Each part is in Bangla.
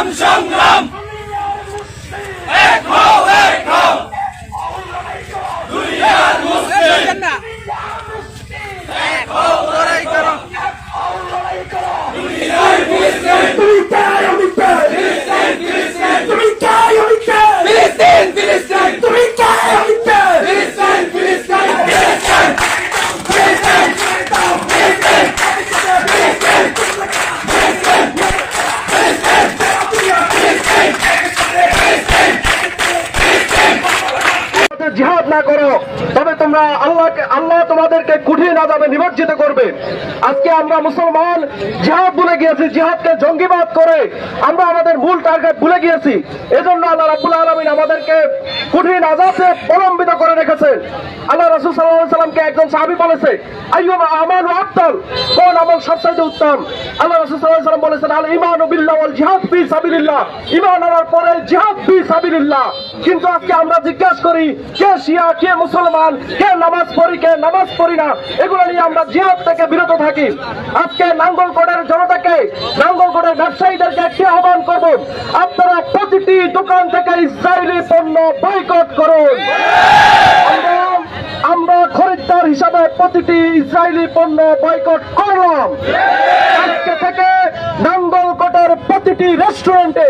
Samsung তোমাদেরকে কুঠিয়ে না যাবে নিমজ্জিত করবে। আজকে আমরা মুসলমান জিহাদ ভুলে গিয়েছি, জিহাদকে জঙ্গিবাদ করে আমরা আমাদের মূল টার্গেট ভুলে গিয়েছি। এজন্য আল্লাহ রাব্বুল আলামিন আমাদেরকে কঠিন আজাদে প্রলম্বিত করে রেখেছে আল্লাহ রাসূল আলাইহি সাল্লামকে একজন সাহাবী বলেছে, আইয়ুমা আমানু আফতাল কোন আমল সবচেয়ে উত্তম? আল্লাহ রাসূল আলাইহি সাল্লাম বলেছেন আল ঈমানু বিল্লাহ ওয়াল জিহাদ ফি সাবিলিল্লাহ। ঈমান আনার পরে জিহাদ ফি সাবিলিল্লাহ। কিন্তু আজকে আমরা জিজ্ঞাসা করি কে শিয়া, কে মুসলমান, কে নামাজ পড়ি, কে নামাজ পড়ি না, এগুলো নিয়ে আমরা জিহাদ থেকে বিরত থাকি। আজকে নাঙ্গলকোটের জনতাকে, নাঙ্গলকোটের ব্যবসায়ীদেরকে একটি আহ্বান করব? আপনারা প্রতিটি দোকান থেকে ইসরায়েলি পণ্য বয়কট করুন। আমরা- খরিদ্দার হিসাবে প্রতিটি ইসরায়েলি পণ্য বয়কট করলাম। আজকে থেকে নাঙ্গলকোটের প্রতিটি রেস্টুরেন্টে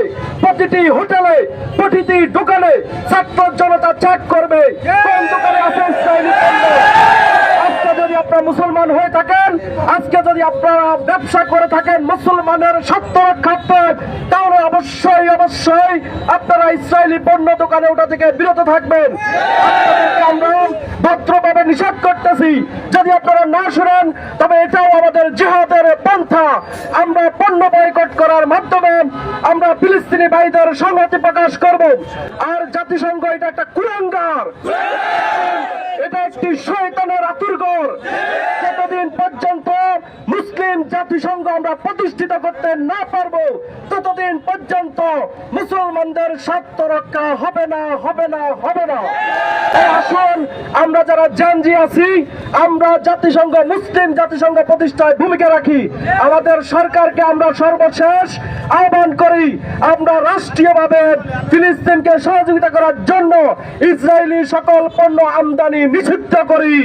প্রতিটি হোটেলে প্রতিটি দোকানে ছাত্র জনতা চেক করবে। কোন দোকানে আছে ইসরায়েলি পণ্য আজকে যদি আপনারা মুসলমান হয়ে থাকেন আজকে যদি আপনারা ব্যবসা করে থাকেন মুসলমানের সত্য রক্ষার্থে, তাহলে অবশ্যই অবশ্যই আপনারা ইসরায়েলি পণ্য দোকানে ওটা থেকে বিরত থাকবেন। ভদ্রভাবে নিষেধ করতেছি, যদি আপনারা না শুনেন, তবে এটাও আমাদের পন্থা। আমরা পণ্য বয়কট করার মাধ্যমে আমরা ফিলিস্তিনি ভাইদের সংহতি প্রকাশ করব। আর জাতিসংঘ এটা একটা কুলাঙ্গার। এটা একটি শয়তানের আতুরঘর যতদিন পর্যন্ত মুসলিম জাতিসংঘ আমরা প্রতিষ্ঠিত করতে না পারব, ততদিন পর্যন্ত মুসলমানদের স্বার্থ রক্ষা হবে না হবে না হবে না। আসুন, আমরা যারা জানজি আছি, আমরা জাতিসংঘ, মুসলিম জাতিসংঘ প্রতিষ্ঠায় ভূমিকা রাখি। আমাদের সরকারকে আমরা সর্বশেষ আহ্বান করি, আমরা রাষ্ট্রীয়ভাবে ফিলিস্তিনকে সহযোগিতা করার জন্য ইসরায়েলি সকল পণ্য আমদানি নিষিদ্ধ করি।